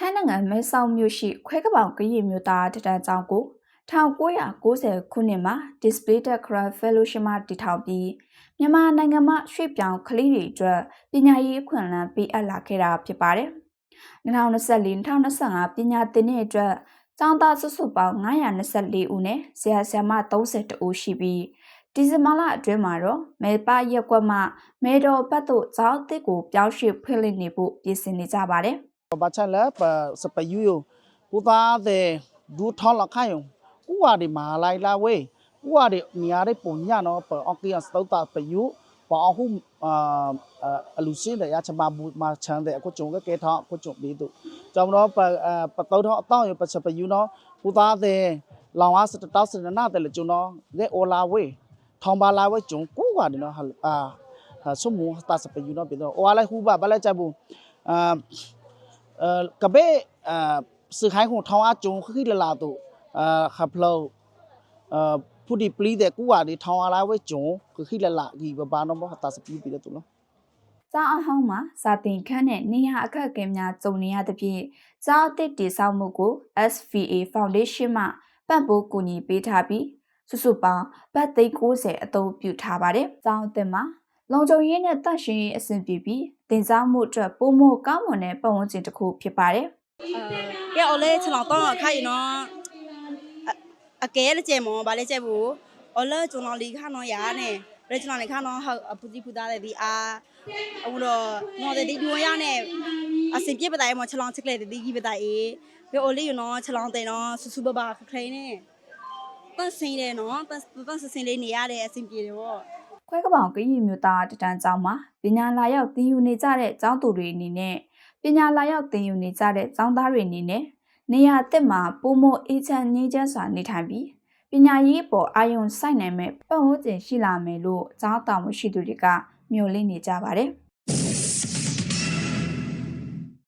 နိုင်ငံမဲဆောက်မြို့ရှိခွဲကပောင်ကရင်မြို့သားတတန်းကျောင်းကို1990ခုနှစ်မှာ Displayed Craft Fellowship မှတည်ထောင်ပြီးမြန်မာနိုင်ငံမှာရွှေ့ပြောင်းကလေးတွေအတွက်ပညာရေးအခွင့်အလမ်းပေးအပ်လာခဲ့တာဖြစ်ပါတယ်။2024-2025ပညာသင်နှစ်အတွက်ကျောင်းသားစုစုပေါင်း924ဦးနဲ့ဆရာဆရာမ32ဦးရှိပြီးဒီဇင်ဘာလအတွင်းမှာတော့မဲပရက်ကွက်မှမဲတော်ဘတ်တို့ကျောင်းအသစ်ကိုပြောင်းရွှေ့ဖွင့်လှစ်နေဖို့ပြင်ဆင်နေကြပါတယ်။ ဘာချလဲပစပယူယပူသားတဲ့ဒူထောင်းလခိုင်ဥဝါဒီမာလိုက်လာဝေဥဝါဒီနေရာတွေပုံညာနော်ပအော်ကီယစတောတာပယူပအဟုအာအလူစင်းတဲ့ရချမဘူမာချန်တဲ့အခုကျုံကကဲထောအခုကျုံပြီးတို့ကြောင့်တော့ပပတောတော့အတောင်းရပစပယူနော်ပူသားတဲ့လောင်ဝါစတောက်စနနာတဲ့လေကျုံနော်လေအိုလာဝေထောင်းပါလာဝေကျုံကူဝါဒီနော်ဟာအာဆုမူတာစပယူနော်ပြီး อ่อกะเบอ่าสื่อขายของทองอาจงคือละลาตุอ่าขับเราเอ่อผู้ดีปลีแต่กูว่าดิทองอาลาไว้จงคือคือละลากีบบ้านเนาะตาสปีปีแล้วตุเนาะ ကျောင်းအဟောင်းမှာစာသင်ခန်းနဲ့နေရာအခက်အခဲများကြုံနေရသဖြင့်ကျောင်းအသစ်တည်ဆောက်မှုကို SVA Foundation မှပံ့ပိုးကူညီပေးထားပြီးစုစုပေါင်းဘတ်သိန်း90အသုံးပြုထားပါတယ်။ကျောင်းအသစ်မှာ လုံခြုံရေးနဲ့တန့်ရှင်းရေးအဆင်ပြေပြီးတင်စားမှုအတွက်ပိုမိုကောင်းမွန်တဲ့ပတ်ဝန်းကျင်တစ်ခုဖြစ်ပါတယ်။အဲရောလေချလောင်းတော့ခိုင်နော်အကဲလေကျဲမောဗာလေကျဲဘူးအော်လေကျွန်တော်လီခါနော်ရာနဲ့ရကျွန်တော်လီခါနော်ဟုတ်ပူတိပူတာတဲ့ဒီအာအခုတော့ငေါ်တဲ့ဒီဒီဝရနဲ့အစင်ပြပတိုင်းမောချလောင်းချက်ကလေးတဲ့ဒီကြီးပတိုင်းအေးပြောအော်လေရနော်ချလောင်းတဲ့နော်ဆူဆူဘဘခခရိုင်းနဲ့ပတ်စင်းတယ်နော်ပတ်ပတ်စင်းလေးနေရတဲ့အစင်ပြေတယ်ဗော ခွဲကပောင်ကရင်မျိုးသားတတန်းကျောင်းမှာပညာလာရောက်သင်ယူနေကြတဲ့ကျောင်းသူတွေအနေနဲ့ပညာလာရောက်သင်ယူနေကြတဲ့ကျောင်းသားတွေအနေနဲ့နေရာအသစ်မှာပုံမအေးချမ်းငြိမ်းချမ်းစွာနေထိုင်ပြီးပညာရေးပေါ်အာရုံစိုက်နိုင်မဲ့ပတ်ဝန်းကျင်ရှိလာမယ်လို့ကျောင်းတော်ရှိသူတွေကမျှော်လင့်နေကြပါတယ်။